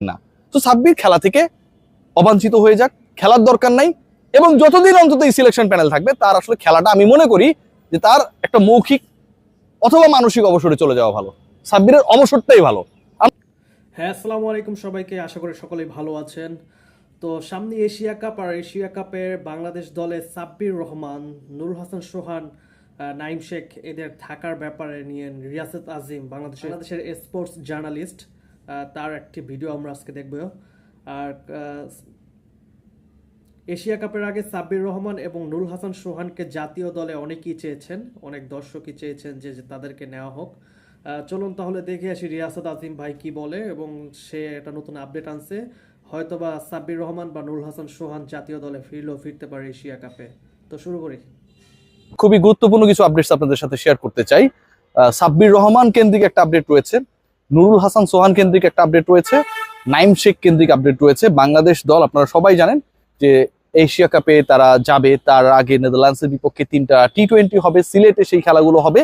না। তো সাব্বির খেলা থেকে অবাঞ্ছিত হয়ে যাক খেলার দরকার নাই এবং যতদিন অন্তত এই সিলেকশন প্যানেল থাকবে তার আসলে খেলাটা আমি মনে করি যে তার একটা মৌখিক অথবা মানসিক অবসরে চলে যাওয়া ভালো। সাব্বিরের অবসরটাই ভালো। হ্যাঁ আসসালামু আলাইকুম সবাইকে। আশা করি সকলেই ভালো আছেন। তো সামনে এশিয়া কাপ আর এশিয়া কাপের বাংলাদেশ দলে সাব্বির রহমান নুর হাসান সোহান আহ, নাইম শেখ এদের থাকার ব্যাপারে নিয়ে রিয়াসত আজিম বাংলাদেশের বাংলাদেশের স্পোর্টস জার্নালিস্ট তার একটি ভিডিও আমরা আজকে দেখব। আর এশিয়া কাপের আগে সাব্বির রহমান এবং নুরুল হাসান সোহানকে জাতীয় দলে অনেকেই চেয়েছেন, অনেক দর্শকই চেয়েছেন যে তাদেরকে নেওয়া হোক। চলুন তাহলে দেখে আসি রিয়াসাত আজিম ভাই কি বলে এবং সে একটা নতুন আপডেট আনছে। হয়তোবা সাব্বির রহমান বা নুরুল হাসান সোহান জাতীয় দলে ফিরলেও ফিরতে পারে এশিয়া কাপে। তো শুরু করি। খুবই গুরুত্বপূর্ণ কিছু আপডেটস আপনাদের সাথে শেয়ার করতে চাই। সাব্বির রহমান কেন্দ্রিক একটা আপডেট রয়েছে। নুরুল হাসান সোহান কেন্দ্রিক একটা আপডেট রয়েছে, নাইম শেখ কেন্দ্রিক আপডেট রয়েছে। বাংলাদেশ দল, আপনারা সবাই জানেন যে এশিয়া কাপে তারা যাবে, তার আগে নেদারল্যান্ডসের বিপক্ষে তিনটা টি টোয়েন্টি হবে, সিলেটে সেই খেলাগুলো হবে।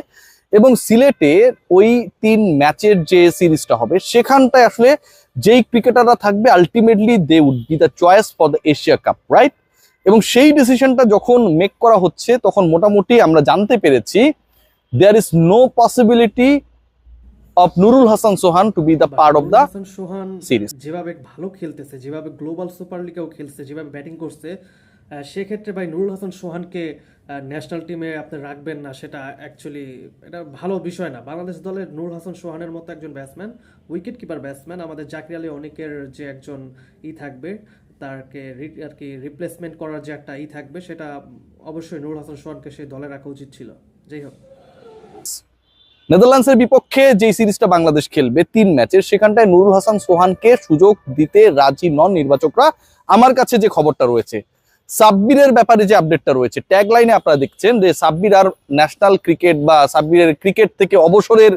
এবং সিলেটে ওই তিন ম্যাচের যে সিরিজটা হবে, সেখানটায় আসলে যেই ক্রিকেটাররা থাকবে ultimately they would be the choice for the Asia cup right এবং সেই ডিসিশনটা যখন মেক করা হচ্ছে, তখন মোটামুটি আমরা জানতে পেরেছি there is no possibility of Nurul Hasan Sohan to be the part of the Sohan series. যেভাবে ভালো খেলতেছে যেভাবে গ্লোবাল সুপার লিগেও খেলছে যেভাবে ব্যাটিং করছে সেক্ষেত্রে ভাই নুরুল হাসান সোহানকে ন্যাশনাল টিমে আপনি রাখবেন না সেটা অ্যাকচুয়ালি এটা ভালো বিষয় না। বাংলাদেশ দলের নুরুল হাসান সোহানের মতো একজন ব্যাটসম্যান উইকেট কিপার ব্যাটসম্যান আমাদের জাকির আলী অনেকের যে একজন ই থাকবে তারকে আর কি রিপ্লেসমেন্ট করার যে একটা ই থাকবে সেটা অবশ্যই নুরুল হাসান সোহানকে সেই দলে রাখা উচিত ছিল। যাই হোক। নেদারল্যান্ডসের বিপক্ষে যে সিরিজটা বাংলাদেশ খেলবে, তিন ম্যাচের, সেখানটায় নুরুল হাসান সোহানকে সুযোগ দিতে রাজি নন নির্বাচকরা। আমার কাছে যে খবরটা রয়েছে, সাব্বিরের ব্যাপারে যে আপডেটটা রয়েছে ট্যাগ লাইনে আপনারা দেখছেন যে সাব্বির আর ন্যাশনাল ক্রিকেট বা সাব্বিরের ক্রিকেট থেকে অবসরের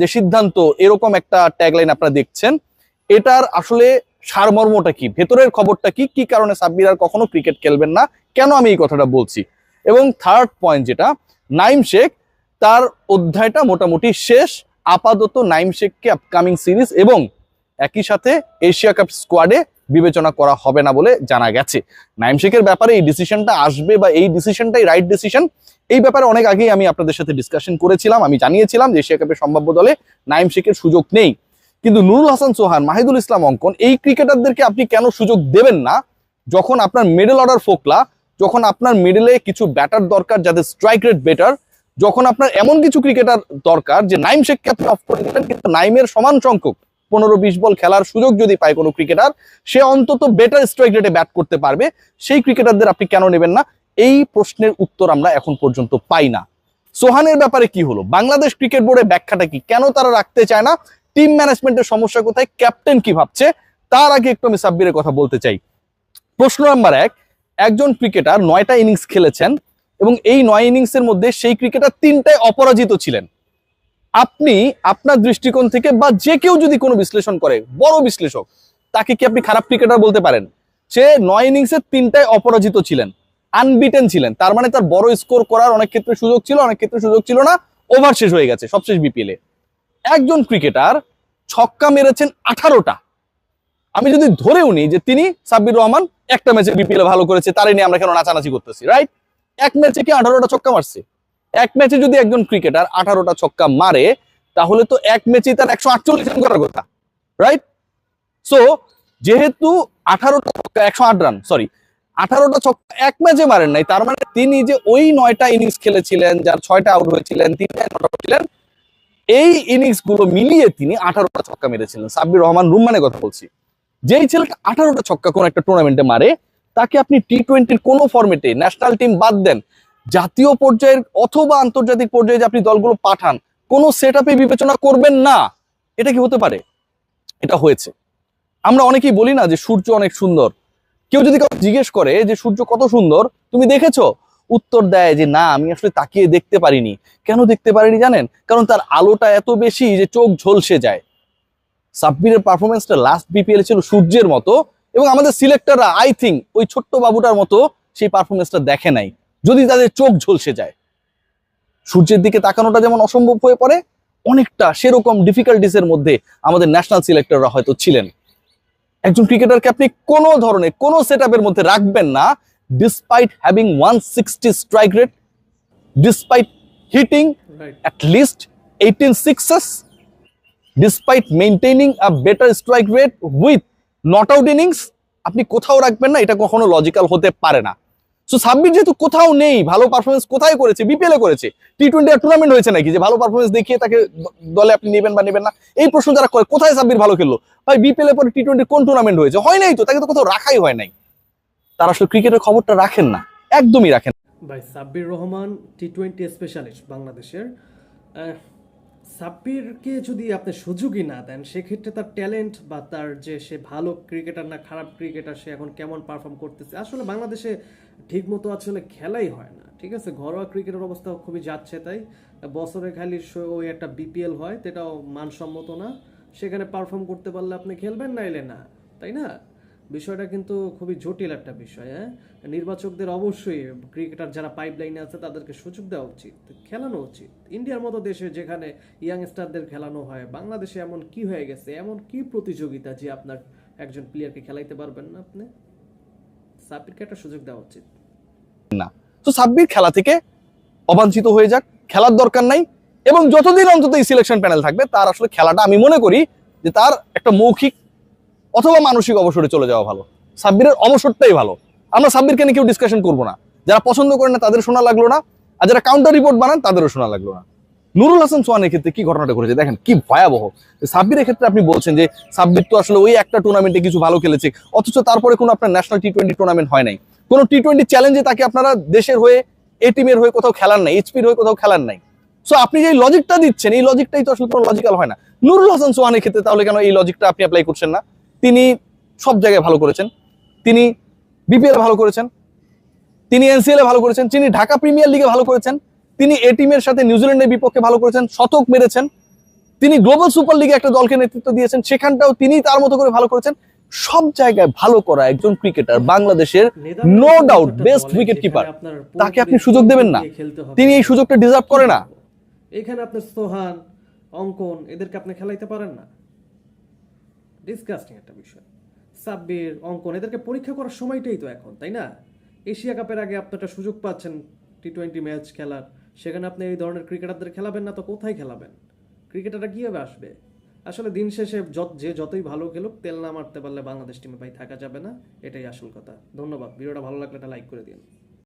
যে সিদ্ধান্ত, এরকম একটা ট্যাগ লাইন আপনারা দেখছেন। এটার আসলে সারমর্মটা কি? ভেতরের খবরটা কি? কি কারণে সাব্বির আর কখনো ক্রিকেট খেলবেন না? কেন আমি এই কথাটা বলছি? এবং থার্ড পয়েন্ট যেটা, নাইম শেখ তার অধ্যায়টা মোটামুটি শেষ। আপাতত নাইম শেখকে আপকামিং সিরিজ এবং একই সাথে এশিয়া কাপ স্কোয়াডে বিবেচনা করা হবে না বলে জানা গেছে। নাইম শেখের ব্যাপারে এই ডিসিশনটা আসবে বা এই ডিসিশনটাই রাইট ডিসিশন এই ব্যাপারে অনেক আগেই আমি আপনাদের সাথে ডিসকাশন করেছিলাম। আমি জানিয়েছিলাম যে এশিয়া কাপের সম্ভাব্য দলে নাইম শেখের সুযোগ নেই। কিন্তু নুরুল হাসান সোহান, মাহিদুল ইসলাম অঙ্কন এই ক্রিকেটারদেরকে আপনি কেন সুযোগ দেবেন না? যখন আপনার মিডল অর্ডার ফোকলা, যখন আপনার মিডলে কিছু ব্যাটার দরকার যাদের স্ট্রাইক রেট বেটার যখন আপনার এমন কিছু ক্রিকেটার দরকার যে নাইম শেখকে আপনি অফ করে দিলেন কিন্তু নাইমের সমান সংখ্যক পনেরো বিশ বল খেলার সুযোগ যদি পায় কোনো ক্রিকেটার সে অন্তত বেটার স্ট্রাইক রেটে ব্যাট করতে পারবে। সেই ক্রিকেটারদের আপনি কেন নেবেন না? এই প্রশ্নের উত্তর আমরা এখন পর্যন্ত পাই না। সোহানের ব্যাপারে কি হলো? বাংলাদেশ ক্রিকেট বোর্ডের ব্যাখ্যাটা কি? কেন তারা রাখতে চায় না? টিম ম্যানেজমেন্টের সমস্যা কোথায়? ক্যাপ্টেন কি ভাবছে? তার আগে একটু আমি সাব্বিরের কথা বলতে চাই। প্রশ্ন নাম্বার এক, একজন ক্রিকেটার নয়টা ইনিংস খেলেছেন এবং এই নয় ইনিংসের মধ্যে সেই ক্রিকেটার তিনটায় অপরাজিত ছিলেন। আপনি আপনার দৃষ্টিকোণ থেকে বা যে কেউ যদি কোনো বিশ্লেষণ করে, বড় বিশ্লেষক, তাকে কি আপনি খারাপ ক্রিকেটার বলতে পারেন? সে নয় ইনিংসে তিনটায় অপরাজিত ছিলেন আনবিটেন ছিলেন। তার মানে তার বড় স্কোর করার অনেক ক্ষেত্রে সুযোগ ছিল, অনেক ক্ষেত্রে সুযোগ ছিল না ওভার শেষ হয়ে গেছে, সবশেষ বিপিএলে একজন ক্রিকেটার ছক্কা মেরেছেন আঠারোটা। আমি যদি ধরেও নিই যে তিনি সাব্বির রহমান একটা ম্যাচে বিপিএল ভালো করেছে, তারে নিয়ে আমরা কেন নাচানাচি করতেছি রাইট এক ম্যাচে কি আঠারোটা ছক্কা মারছে? এক ম্যাচে যদি একজন ক্রিকেটার আঠারোটা ছক্কা মারে, তাহলে তো এক ম্যাচে তার একশো আটচল্লিশ রান করার কথা রাইট সো যেহেতু আঠারোটা ছক্কা, একশো আট রান সরি আঠারোটা ছক্কা এক ম্যাচে মারেন নাই, তার মানে তিনি যে ওই নয়টা ইনিংস খেলেছিলেন, যার ছয়টা আউট হয়েছিলেন, তিনটা নট ছিলেন এই ইনিংসগুলো মিলিয়ে তিনি আঠারোটা ছক্কা মেরেছিলেন। সাব্বির রহমান রুম্মানের কথা বলছি। যেই ছেলেটা আঠারোটা ছক্কা কোন একটা টুর্নামেন্টে মারে তাকে আপনি টি টোয়েন্টির কোনো ফর্মেটে ন্যাশনাল টিম বাদ দেন, জাতীয় পর্যায়ের অথবা আন্তর্জাতিক পর্যায়ে যে আপনি দলগুলো পাঠান, কোনো সেট বিবেচনা করবেন না। এটা কি হতে পারে? এটা হয়েছে। আমরা অনেকেই বলি না যে সূর্য অনেক সুন্দর। কেউ যদি কাউকে জিজ্ঞেস করে যে সূর্য কত সুন্দর, তুমি দেখেছ? উত্তর দেয় যে না, আমি আসলে তাকিয়ে দেখতে পারিনি। কেন দেখতে পারিনি জানেন? কারণ তার আলোটা এত বেশি যে চোখ ঝলসে যায়। সাব্বিরের পারফরমেন্সটা লাস্ট বিপিএল ছিল সূর্যের মতো। এবং আমাদের সিলেক্টররা আই থিঙ্ক ওই ছোট্ট বাবুটার মতো সেই পারফরমেন্সটা দেখে নাই। যদি তাদের চোখ ঝলসে যায়। সূর্যের দিকে তাকানোটা যেমন অসম্ভব হয়ে পড়ে অনেকটা সেরকম ডিফিকাল্টিসের মধ্যে আমাদের ন্যাশনাল সিলেক্টররা হয়তো ছিলেন। একজন ক্রিকেটারকে আপনি কোনো ধরনের কোনো সেট মধ্যে রাখবেন না despite having one sixty strike rate despite hitting right at least 18 sixes despite maintaining a better strike rate not out innings, আপনি কোথাও রাখবেন না, এটা কখনো লজিক্যাল হতে পারে না। সো সাব্বির যেহেতু কোথাও নেই, ভালো পারফরমেন্স কোথায় করেছে? বিপিএল করেছে। টি টোয়েন্টি টুর্নামেন্ট হয়েছে নাকি? যে ভালো পারফরমেন্স দেখিয়ে তাকে দলে আপনি নেবেন বা নেবেন না, এই প্রশ্ন যারা করে, কোথায় সাব্বির ভালো খেললো? ভাই বিপিএল এর পরে টি টোয়েন্টি কোন টুর্নামেন্ট হয়েছে? হয় নাই তো, তাকে তো কোথাও রাখাই হয় নাই। তারা আসলে ক্রিকেটের খবরটা রাখেন না, একদমই রাখেন ভাই, Sabbir Rahman T twenty specialist বাংলাদেশের। সাব্বিরকে যদি আপনি সুযোগই না দেন, সেক্ষেত্রে তার ট্যালেন্ট বা তার যে সে ভালো ক্রিকেটার না খারাপ ক্রিকেটার সে এখন কেমন পারফর্ম করতেছে? আসলে বাংলাদেশে ঠিকমতো আসলে খেলাই হয় না, ঠিক আছে? ঘরোয়া ক্রিকেটের অবস্থা খুবই যাচ্ছে তাই। বছরে খালি ওই একটা বিপিএল হয়, সেটাও মানসম্মত না। সেখানে পারফর্ম করতে পারলে আপনি খেলবেন, নাইলে না, তাই না? বিষয়টা কিন্তু খুবই জটিল একটা বিষয় হ্যাঁ? নির্বাচকদের অবশ্যই ক্রিকেটার যারা পাইপ লাইনে আছে তাদেরকে সুযোগ দেওয়া উচিত, খেলানো উচিত। ইন্ডিয়ার মতো দেশে যেখানে ইয়াং স্টারদের খেলানো হয়, বাংলাদেশে এমন কি হয়ে গেছে, এমন কি প্রতিযোগিতা যে আপনার একজন প্লেয়ারকে খেলাইতে পারবেন না আপনি? সাব্বিরকে একটা সুযোগ দেওয়া উচিত। না। তো সাব্বির খেলা থেকে অবাঞ্ছিত হয়ে যাক, খেলার দরকার নাই, এবং যতদিন অন্তত এই সিলেকশন প্যানেল থাকবে, তার আসলে খেলাটা আমি মনে করি যে তার একটা মৌখিক অথবা মানসিক অবসরে চলে যাওয়া ভালো। সাব্বিরের অবসরটাই ভালো। আমরা সাব্বিরকে নিয়ে কেউ ডিসকাশন করব না। যারা পছন্দ করেন না, তাদের শোনা লাগল না। আর যারা কাউন্টার রিপোর্ট বানান, তাদেরও শোনা লাগল না। নুরুল হাসান সোহানের ক্ষেত্রে কি ঘটনাটা ঘটেছে? দেখেন, কি ভয়াবহ। সাব্বিরের ক্ষেত্রে আপনি বলছেন যে, সাব্বির তো আসলে ওই একটা টুর্নামেন্টে কিছু ভালো খেলেছে, অথচ তারপরে কোনো আপনার ন্যাশনাল টি টোয়েন্টি টুর্নামেন্ট হয় নাই। কোনো টি টোয়েন্টি চ্যালেঞ্জে তাকে আপনারা দেশের হয়ে এ টিমের হয়ে কোথাও খেলার নাই এইচপির হয়ে কোথাও খেলার নাই। সো আপনি যে লজিকটা দিচ্ছেন, এই লজিকটাই তো আসলে কোনো লজিক্যাল হয় না। নুরুল হাসান সোহানের ক্ষেত্রে তাহলে কেন এই লজিকটা আপনি অ্যাপ্লাই করছেন না? তিনি সব জায়গায় ভালো করেছেন। তিনি বিপিএল ভালো করেছেন। তিনি এনসিএল এ ভালো করেছেন। তিনি ঢাকা প্রিমিয়ার লিগে ভালো করেছেন। তিনি এ টিমের সাথে নিউজিল্যান্ডের বিপক্ষে ভালো করেছেন শতক মেরেছেন। তিনি গ্লোবাল সুপার লিগে একটা দলকে নেতৃত্ব দিয়েছেন সেখানটাও তিনি তার মতো করে ভালো করেছেন। সব জায়গায় ভালো করা একজন ক্রিকেটার বাংলাদেশের no doubt best wicket keeper তাকে আপনি সুযোগ দেবেন না। তিনি এই সুযোগটা ডিজার্ভ করে না। এখানে আপনার সোহান অঙ্কন এদেরকে আপনি খেলাইতে পারেন না। ডিসকাস্টিং একটা বিষয়। সাব্বির, অঙ্কন, এদেরকে পরীক্ষা করার সময়টাই তো এখন, তাই না? এশিয়া কাপের আগে আপনি একটা সুযোগ পাচ্ছেন টি টোয়েন্টি ম্যাচ খেলার। সেখানে আপনি এই ধরনের ক্রিকেটারদের খেলাবেন না, তো কোথায় খেলাবেন? ক্রিকেটাররা কীভাবে আসবে? আসলে দিন শেষে যত, যে যতই ভালো খেলুক, তেল না মারতে পারলে বাংলাদেশ টিমে ভাই থাকা যাবে না, এটাই আসল কথা। ধন্যবাদ। ভিডিওটা ভালো লাগলে একটা লাইক করে দিন।